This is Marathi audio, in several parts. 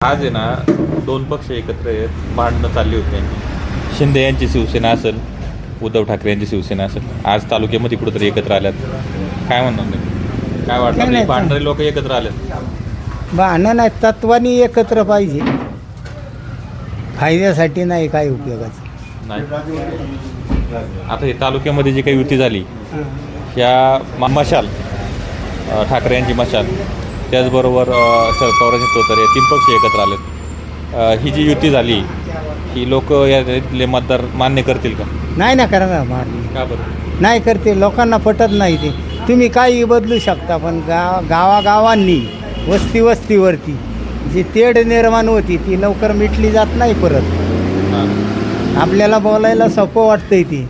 आज आहे ना दोन पक्ष एकत्र आहेत. भांडणं चालली होती यांची शिंदे यांची शिवसेना असेल उद्धव ठाकरे यांची शिवसेना असेल. आज तालुक्यामध्ये कुठेतरी एकत्र आल्यात. काय म्हणणार नाही काय आपले नाही. भांडणारे लोक एकत्र आलेत भांडण नाही तत्वानी एकत्र पाहिजे. फायद्यासाठी नाही काय उपयोगाचं. नाही. आता हे तालुक्यामध्ये जी काही युती झाली ह्या मशाल ठाकरे यांची मशाल त्याचबरोबर शरद पवारांचे तोतरे तीन पक्ष एकत्र आलेत. ही जी युती झाली ही लोक यातले मतदार मान्य करतील का? नाही ना करणार का बरं? नाही करते लोकांना पटत नाही ते. तुम्ही काही बदलू शकता पण गाव गावागावांनी वस्ती वस्तीवरती जी तेढ निर्माण होती ती लवकर मिटली जात नाही परत. आपल्याला बोलायला सोपं वाटतंय ती.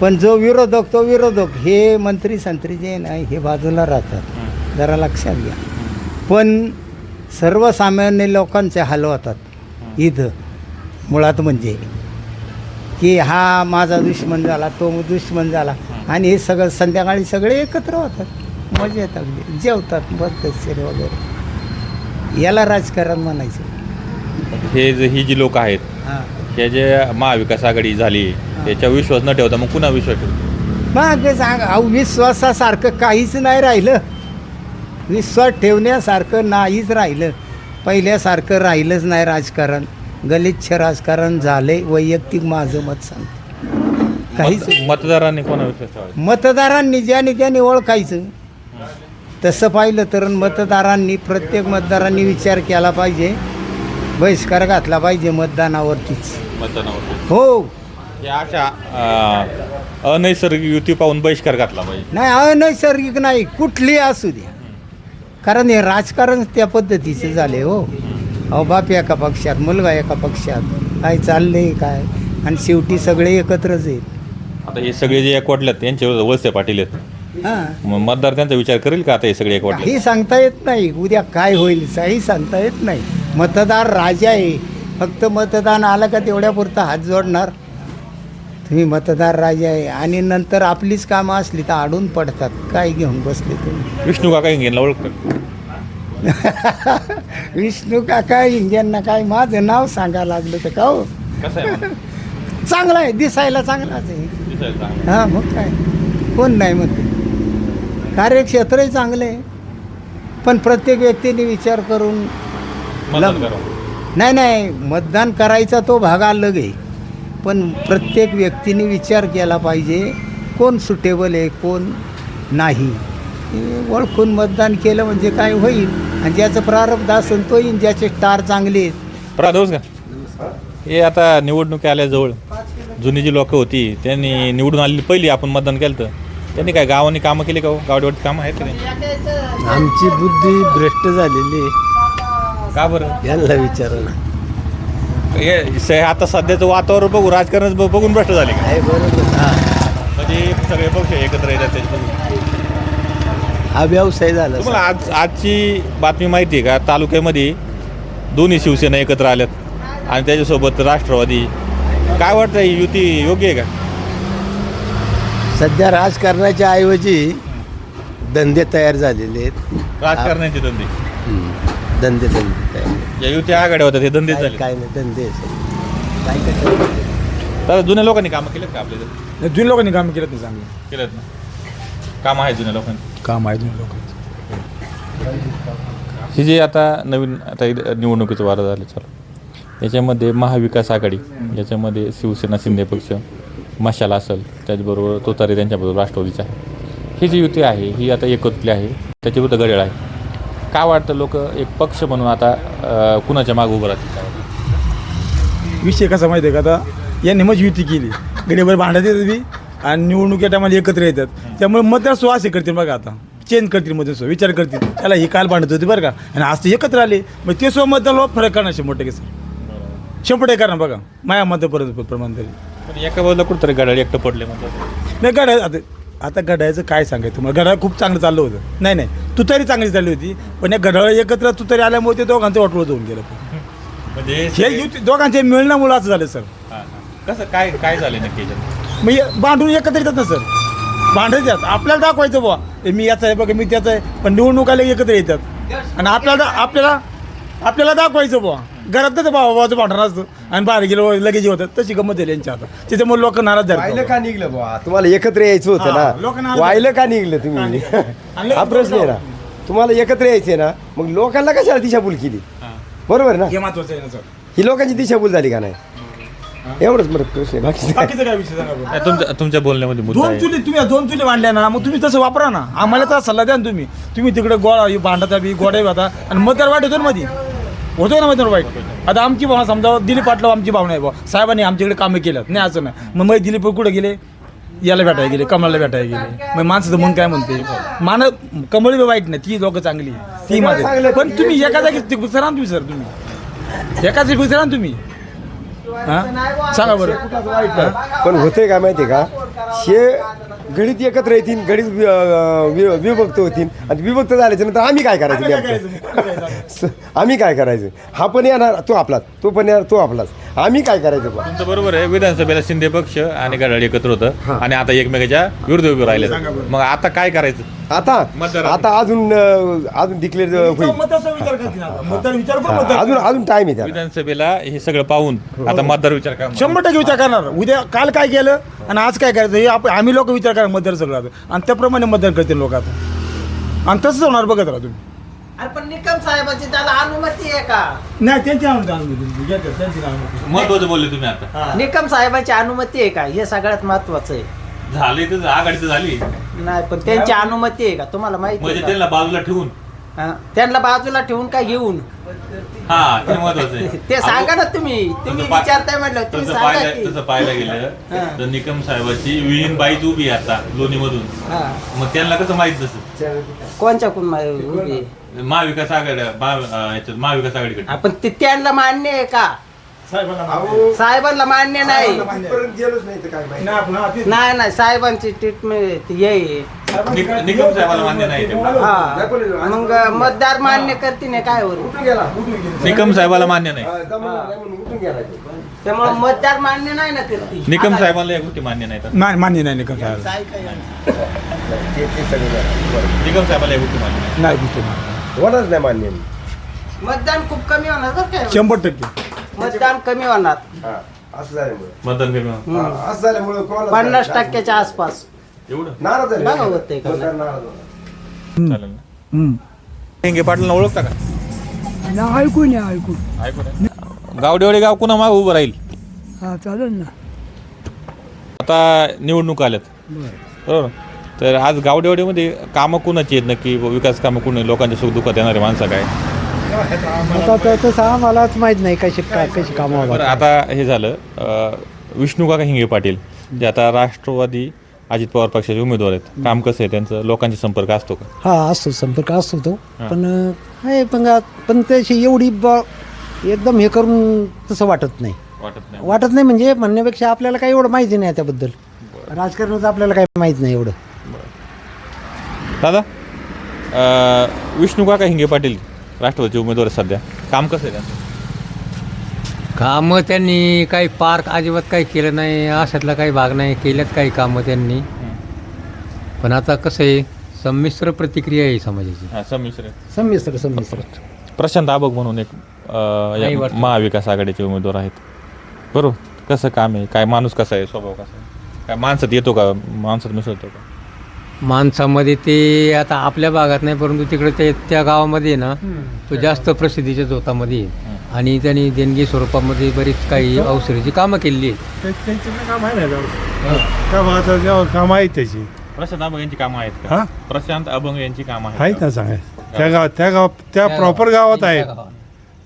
पण जो विरोधक तो विरोधक हे मंत्री संत्री जे नाही हे बाजूला राहतात. जरा लक्षात घ्या. पण सर्वसामान्य लोकांचे हाल होतात. इथं मुळात म्हणजे. की हा माझा दुश्मन झाला तो दुश्मन झाला. आणि हे सगळं संध्याकाळी सगळे एकत्र होतात. मजेत अगदी जेवतात बद्धशीर वगैरे. याला राजकारण म्हणायचं. हे जे ही जी लोक आहेत हां. जे महाविकास आघाडी झाली त्याच्यावर विश्वास न ठेवता मग कुणा विश्वास ठेवतो मग ते सांग अहो, विश्वासासारखं काहीच नाही राहिलं. विश्वास ठेवण्यासारखं नाहीच राहिलं. पहिल्यासारखं राहिलंच नाही राजकारण. गलिच्छ राजकारण झाले वैयक्तिक माझं मत सांगतो. काहीच मत- मतदारांनी कोणा विश्वास ठेवायचा मतदारांनी ज्याने त्याने ओळखायचं. तसं पाहिलं तर मतदारांनी प्रत्येक मतदारांनी विचार केला पाहिजे. बहिष्कार घातला पाहिजे मतदानावरतीच. मतदानावर हो. या अशा अ, अनैसर्गिक युती पाहून बहिष्कार घातला पाहिजे. नाही अनैसर्गिक नाही कुठली असू द्या. कारण हे राजकारण त्या पद्धतीचे झाले हो. अहो बाप एका पक्षात मुलगा एका पक्षात. काय चाललंय काय? आणि शेवटी सगळे एकत्रच आहेत. आता हे सगळे जे एकवटल्यात त्यांच्या विरोधात वळसे पाटील आहेत. हां. मग मतदार त्यांचा विचार करेल का आता हे सगळे एकवटले काही सांगता येत नाही. उद्या काय होईल काही सांगता येत नाही. मतदार राजा आहे. फक्त मतदान आलं का तेवढ्या पुरता हात जोडणार. तुम्ही मतदार राजा आहे. आणि नंतर आपलीच कामं असली तर आडून पडतात. काय घेऊन बसले तुम्ही? विष्णू काका इंगेनला ओळखतात. विष्णू काका इंग्यांना काय माझं नाव सांगायला लागलं तर का हो? कसं आहे म्हणा? चांगला आहे. दिसायला चांगलाच आहे. दिसायला चांगलं. हां मग काय? कोण नाही म्हणते कार्यक्षेत्रही चांगलं आहे. पण प्रत्येक व्यक्तीने विचार करून मतदान लम- करा. नाही नाही. मतदान करायचा तो भाग अलग आहे. पण प्रत्येक व्यक्तीने विचार केला पाहिजे कोण सुटेबल आहे कोण नाही. हे ओळखून मतदान केलं म्हणजे काय होईल? आणि ज्याचं प्रारब्ध असेल तो येईल ज्याचे स्टार चांगले आहेत. प्रादोष का हे आता निवडणुकी आल्याजवळ जुनी जी लोक होती त्यांनी निवडून आलेली पहिली आपण मतदान केलं तर त्यांनी काय गावांनी कामं केली का हो? गावडेवरती कामं आहेत का नाही? आमची बुद्धी भ्रष्ट झालेली आहे. का बरं? यांना विचारा ना. हे स- आता सध्याचं वातावरण बघू राजकारण ब- बघून भ्रष्ट झाले. का बरोबर. हा. म्हणजे सगळे पक्ष एकत्र येतात हा व्यवसाय झाला तुम्हाला आज आजची बातमी माहिती आहे का? तालुक्यामध्ये दोन्ही शिवसेना एकत्र आल्यात. आणि त्याच्यासोबत राष्ट्रवादी. काय वाटतं ही युती योग्य आहे का? सध्या राजकारणाच्या ऐवजी धंदे तयार झालेले आहेत. राजकारणाचे धंदे. हम्म. धंदे धंदे या युती आघाड्या होत्या हे धंदे काय झाले काय नाही धंदे सगळे. काय करतात? तर जुन्या लोकांनी कामं केलेत का आपल्या इथं? जुन लोकांनी काम केलं नाही चांगलं केलेत ना काम आहे जुन्या लोकांनी काम आहे जुन लोकांचं ही जी आता नवीन आता इथं निवडणुकीचं वारं झालं चालू याच्यामध्ये महाविकास आघाडी याच्यामध्ये शिवसेना शिंदे पक्ष मशाला असेल त्याचबरोबर तोतारे त्यांच्याबरोबर राष्ट्रवादीचा आहे ही जी युती आहे ही आता एकत्रित आहे त्याच्या विरुद्ध घड्याळ आहे का वाटतं लोक एक पक्ष म्हणून आता कुणाच्या मागे उभं राहतील? काय? विषय कसा माहिती आहे का आता? यांनी मग युती केली. गडीभर भांडत येतात बी आणि निवडणुकीच्या टायमाला एकत्र येतात. त्यामुळे मतदार सो असे करतील बघा आता. चेंज करतील मतदार सो विचार करतील. त्याला ही काल भांडत होती बरं का? आणि आज ते एकत्र आले. मग ते सो मतदार फरक करणार शंभर टक्के सर. शंभर टक्के करणार बघा. माया मतपर्यंत प्रमाण तरी. पण एका बाजूला कुठंतरी घड्याळ एकटं पडले म्हणतात. नाही गडा आता आता गडायचं काय सांगायचं? तुम्हाला गडाळ खूप चांगलं चाललं होतं. नाही नाही. तुतारी चांगली चालली होती. पण या गडाळ एकत्र तुतारी आल्यामुळे ते दोघांचं वाटवत होऊन गेलं म्हणजे हे युती दोघांचे मिळण्यामुळे असं झालं सर. हां, हां. कसं काय काय झाले नक्की याच्यात? मग हे भांडून एकत्र येतात ना सर. भांडत येतात. आपल्याला दाखवायचं बुवा. हे मी याचा आहे बघा मी त्याचा आहे. पण निवडणूक आले एकत्र येतात. आणि आपल्याला आपल्याला आपल्याला दाखवायचं बुवा. घरात कसं भावा भावाचं भांडण असतं. आणि बाहेर गेलो लगेच होतं. तशी गंमत झाली यांच्या आता. त्याच्यामुळे लोक नाराज झाले. का निघलं बुवा? तुम्हाला एकत्र यायचं होतं हा, लोकांना ना वाहिलं का निघलं तुम्ही? हा प्रश्न आहे ना. तुम्हाला एकत्र यायचे ना मग लोकांना कशाला दिशाभूल केली? बरोबर ना? हे महत्वाचं आहे ना सर. ही लोकांची दिशाभूल झाली का नाही? एवढंच बरं प्रश्न आहे. बाकी बाकीचं काय विषय सांगा बरं. नाही, तुमच्या तुमच्या बोलण्यामध्ये मुद्दा दोन आहे. चुली तुम्ही दोन चुली मांडल्या ना मग तुम्ही तसं वापरा ना. आम्हाला तर सल्ला द्या ना तुम्ही. तुम्ही तिकडे गोळा भांडता बी गोडे होता आणि मतदार वाईट होतो ना मध्ये होतो ना मतदार वाईट? आता आमची भावना समजा दिलीप पाटला आमची भावना आहे बुवा. साहेबांनी आमच्याकडे कामं केलं नाही असं नाही. मग मग दिलीप कुठे गेले? याला भेटायला गेले कमळाला भेटायला गेले. मग माणसाचं मन काय म्हणते? मान कमळ बी वाईट नाही ती लोक चांगली ती माझे पण तुम्ही एका जागी गुजरा ना तुम्ही सर तुम्ही. एका जागी ना तुम्ही. हा? सांगा बरं. हा? पण होतंय काय माहितीये का? शे गणित एकत्र येतील गणित वि- अं, वि- विभक्त होतील. आणि विभक्त झाल्याच्यानंतर आम्ही काय करायचं नेमकं? आम्ही काय करायचं? हा पण येणार तो आपलाच. तो पण येणार तो आपलाच. आम्ही काय करायचं बा? तुमचं बरोबर आहे. विधानसभेला शिंदे पक्ष आणि घड्याळ एकत्र होतं आणि आता एकमेकाच्या विरुद्ध उभे राहिले. मग आता काय करायचं? आता मतदार- आता अजून अं, अजून डिक्लेअर होईल. विचार करतील आता. मतदार विचार हा, मतदार अजून अजून टाइम आहे त्याला. विधानसभेला हे सगळं पाहून आता मतदार विचार करा शंभर टक्के विचार करणार. उद्या काल काय केलं आणि आज काय करायचं? हे आप- आम्ही लोक विचार करणार मतदार सगळं आता आणि त्याप्रमाणे मतदान करतील लोक आता. आणि तसंच होणार बघत राहा तुम्ही. अरे पण निकम साहेबाची त्याला अनुमती आहे का? नाही त्यांची महत्वाचं बोलले तुम्ही आता. हा. निकम साहेबाची अनुमती आहे का? हे सगळ्यात महत्वाचं आहे. झाली तर आघाडी तर झाली. नाही पण त्यांची अनुमती आहे का? तुम्हाला माहिती म्हणजे आहे त्यांना बाजूला ठेवून. का? हा. त्यांना बाजूला ठेवून काय घेऊन? हा ते महत्वाचं आहे. ते सांगा ना तुम्ही. तुम्ही तसं पा- विचारताय म्हटलं तुम्ही तसं सांगा पाहिलं की. तसं पाहायला गेलं हा. तर निकम साहेबाची विहीन बाईच उभी आहे आता लोणी मधून हा. मग त्यांना कसं माहीत नसतं कोणच्या कोण मा- उभी आहे? महाविकास आघाडी महा- अं, याच्यात महाविकास आघाडीकडे आपण ते त्यांना मान्य आहे का साहेबांना अहो, साहेबांना मान्य नाही तिथपर्यंत गेलोच नाही तर काय माहिती नाही, आपण. नाही नाही साहेबांची ट्रीटमेंट ये आहे. निक- निकम साहेबाला मान्य नाही ते. हा मग मतदार मान्य करतील हे काय होईल उठून गेला निकम साहेबाला मान्य नाही हा, जमलं नाही म्हणून उठून गेला तो. त्यामुळे मतदार मान्य नाही ना करतील निकम साहेबाला या गोष्टी मान्य नाही नाही मान्य नाही निकम साहेब ते- ते सगळं झालं. बरं. निकम साहेबाला या गोष्टी मान्य नाही नाही गोष्टी मान्य. होणारच नाही मान्य मतदान खूप कमी होणार बरं काय शंभर टक्के. मतदान कमी होणार. हा, असं झाल्यामुळे. मतदान कमी होणार. हा, असं झाल्यामुळे कोणाला पन्नास टक्क्याच्या आसपास. एवढं? नाराज झाले बघा होतंय का? सरकार नाराज होणार. चालेल ना. हेंगे पाटलांना ओळखता का? ऐकून या ऐकून ऐकून गावडेवाडी गाव कुणा माग उभं राहील? हा चालेल ना. आता निवडणूक आल्यात. बरोबर? तर आज गावडेवाडीमध्ये कामं कुणाची आहेत? नक्की विकास कामं कुणी लोकांच्या सुख दुःखात येणारे माणसं काय? आता तर तसं आम्हालाच माहीत नाही कशी काय कशी कामं बरं आता हे झालं अं, विष्णू काका हिंगे पाटील जे आता राष्ट्रवादी अजित पवार पक्षाचे उमेदवार आहेत. काम कसं आहे त्यांचं? लोकांचा संपर्क असतो का? हा असतो संपर्क असतो तो. पण अं, आहे पण आ- पण त्याची एवढी ब एकदम हे करून तसं वाटत नाही. वाटत नाही. वाटत नाही म्हणजे म्हणण्यापेक्षा आपल्याला काही एवढं माहिती नाही त्याबद्दल. राजकारणाचं आपल्याला काही माहीत नाही एवढं. दादा अं, विष्णू काका हिंगे पाटील राष्ट्रवादीचे उमेदवार आहेत सध्या. काम कसं आहे त्यांचं? कामं त्यांनी काही पार्क अजिबात काही केलं नाही अशातला काही भाग नाही केल्यात काही कामं त्यांनी. पण आता कसं आहे संमिश्र प्रतिक्रिया आहे समाजाची. हां संमिश्र. आहे. संमिश्र संमिश्र. प्रशांत आबक म्हणून एक अं, या नाही वाटत. महाविकास आघाडीचे उमेदवार आहेत. बरोबर? कसं काम आहे? काय माणूस कसा आहे? स्वभाव कसा आहे? काय माणसात येतो का? माणसात मिसळतो का? माणसामध्ये ते आता आपल्या भागात नाही परंतु तिकडे ते त्या गावामध्ये ना तो जास्त प्रसिद्धीच्या जोतामध्ये आहे. आणि त्यांनी देणगी स्वरूपामध्ये बरीच काही औषधीची कामं केलेली आहेत. काम आहेत त्याची. प्रशांत अभंग यांची कामं आहेत हा? का प्रशांत अभंग यांची कामं आहेत आहेत ना? सांगाय त्या गावात त्या गावात त्या प्रॉपर गावात आहेत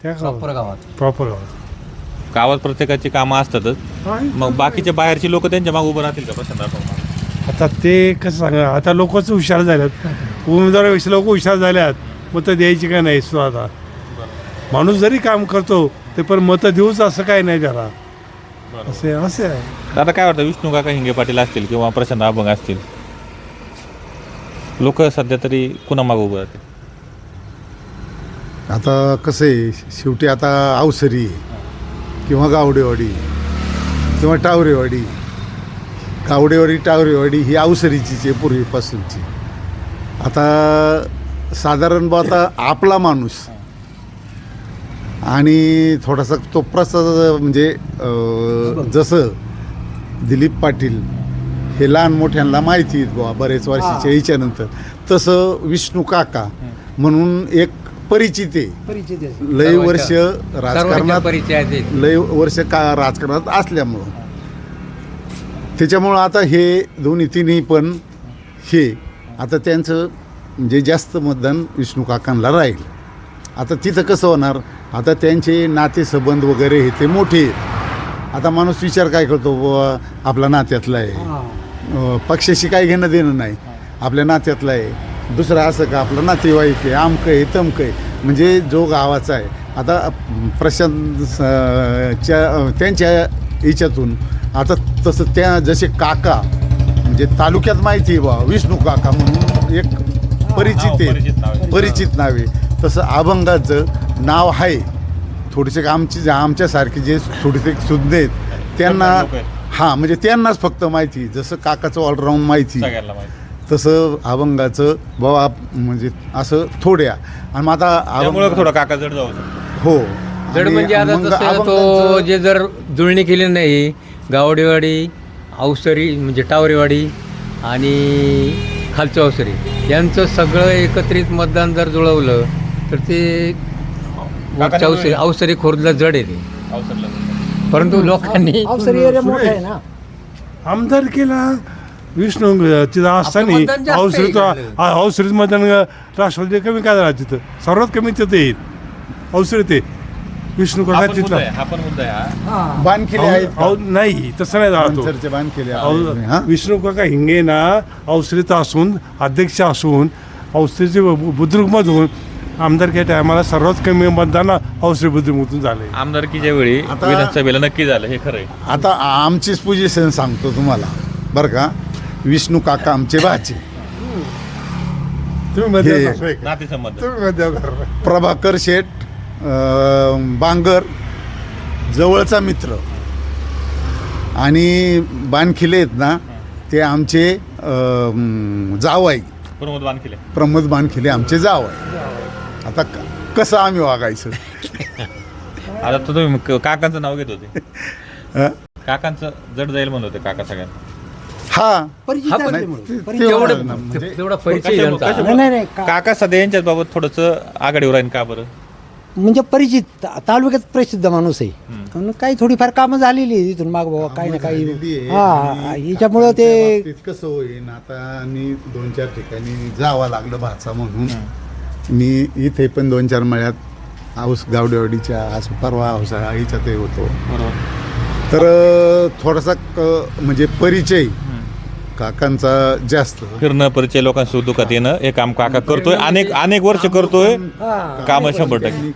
त्या प्रॉपर गावात गावात. प्रॉपर गावात. गावात. प्रत्येकाची कामं असतातच. आहे. मग बाकीचे बाहेरची लोक त्यांच्या मागे उभं राहतील का प्रशांत अभंग? आता ते कसं सांगा आता लोकच हुशार झाल्यात. उमेदवारापेक्षा लोक हुशार झाल्यात. मतं द्यायची काय नाही सुद्धा आता? माणूस जरी काम करतो ते पण मतं देऊच असं काय नाही त्याला. असे असे आहे. आता काय वाटतं विष्णू काका हिंगे पाटील असतील किंवा प्रशांत अभंग असतील? लोक सध्या तरी कुणा मागे उभं राहतील? आता कसं आहे शेवटी आता अवसरी किंवा गावडेवाडी किंवा टावरेवाडी गावडेवाडी टावरेवाडी ही अवसरीचीच आहे पूर्वीपासूनची. आता साधारण बा आता आपला माणूस आणि थोडासा तो प्रसाद म्हणजे अं, जसं दिलीप पाटील हे लहान मोठ्यांना माहिती आहेत बुवा बरेच वर्षाच्या याच्यानंतर तसं विष्णू काका म्हणून एक परिचित आहे. परिचित आहे. लय वर्ष सर्वांच्या राजकारणात परिचयात. लय वर्ष का राजकारणात असल्यामुळं. त्याच्यामुळं आता हे दोन्ही तिन्ही पण हे आता त्यांचं म्हणजे जास्त मतदान विष्णू काकांना राहील. आता तिथं कसं होणार? आता त्यांचे नातेसंबंध वगैरे हे ते मोठे. आता माणूस विचार काय करतो? बुवा आपला नात्यातला आहे. पक्षाशी काही घेणं देणं नाही. आपल्या नात्यातला आहे. दुसरं असं का? आपलं नातेवाईक आहे. आमकं आहे तमकं आहे. म्हणजे जो गावाचा आहे. आता प्रशांत च्या त्यांच्या याच्यातून आता तसं त्या जसे काका म्हणजे तालुक्यात माहिती आहे बा विष्णू काका म्हणून एक परिचित नाव, परिचित नाव आहे. परिचित नाव आहे. तसं अभंगाचं नाव आहे. थोडेसे आमचे जे आमच्यासारखे जे थोडेसे सुज्ञ आहेत त्यांना. हां म्हणजे त्यांनाच फक्त माहिती जसं काकाचं ऑलराऊंड माहिती तसं अभंगाचं बाबा म्हणजे असं थोड्या. आणि मग आता थोडं काका जड जाऊ. हो. जड म्हणजे आता तो जे जर जुळणी केली नाही गावडेवाडी अवसरी म्हणजे टावरेवाडी आणि खालचं अवसरी यांचं सगळं एकत्रित मतदान जर जुळवलं तर ते अवसरी अवसरी खोरला जड येते परंतु लोकांनी अवसरी एरिया मोठा आहे ना. आमदार केला विष्णू तिथं असताना मतदान जास्त आहे अवसरीत इकडलं. अवसरीत मतदान राष्ट्रवादी कमी काय झाला तिथं? सर्वात कमी तिथं येईल अवसरीत आहे विष्णू काका तिथला आहे हा पण मुद्दा आहे हा. बांधकेले आहेत का? अहो, नाही तसं नाही झाला तो आहेत. हां? विष्णू काका हिंगे ना अवसरीत असून अध्यक्ष असून अवसरीचे बुद्रुकमधून आमदारच्या टायमाला सर्वात कमी मतदान अवसरी बुद्रुकमधून झाले आमदारकीच्या वेळी आता- विधानसभेला नक्की झालं हे खरं आहे आता आमचीच पोझिशन सांगतो तुम्हाला बरं का विष्णू काका आमचे भाचे तुम्ही असं? नातेसंबंध असं. प्रभाकर शेठ बांगर जवळचा मित्र. आणि बानखिले आहेत ना ते आमचे जावई. प्रमोद बानखिले. प्रमोद बानखिले आमचे जावई. आता क- कसं आम्ही वागायचं? आता तर तुम्ही क- काकांचं नाव घेत होते? काकांचं जड जाईल म्हणत होते काका सगळ्यांना. हा. परिचित हा, पण असल्यामुळे. ते- ते तेवढं होणार ना, म्हणजे तेवढा परिचय कशा- त्यांचा कशा- नाही नाही नाही का- काका सध्या यांच्याच बाबत थोडंसं आघाडीवर राहील का बरं? म्हणजे परिचित ता- तालुक्यात प्रसिद्ध माणूस आहे. म्हणून काही थोडीफार कामं झालेली आहे इथून माग बाबा काही ना झालेली काही. आहे. हा याच्यामुळं ते त्या बाबतीत कसं होईन आता आणि दोन चार ठिकाणी जावं लागलं भाचा म्हणून. मी इथे पण दोन चार मळ्यात हाऊस गावडेवाडीच्या आज परवा हाऊस हिच्यात हे होतो. बरोबर. तर अं, थोडासा क- म्हणजे परिचय काकांचा जास्त. फिरणं परिचय लोकांसोबत दुखात येणं हे काम काका करतोय अनेक अनेक वर्ष करतोय. कामं शंभर टक्के.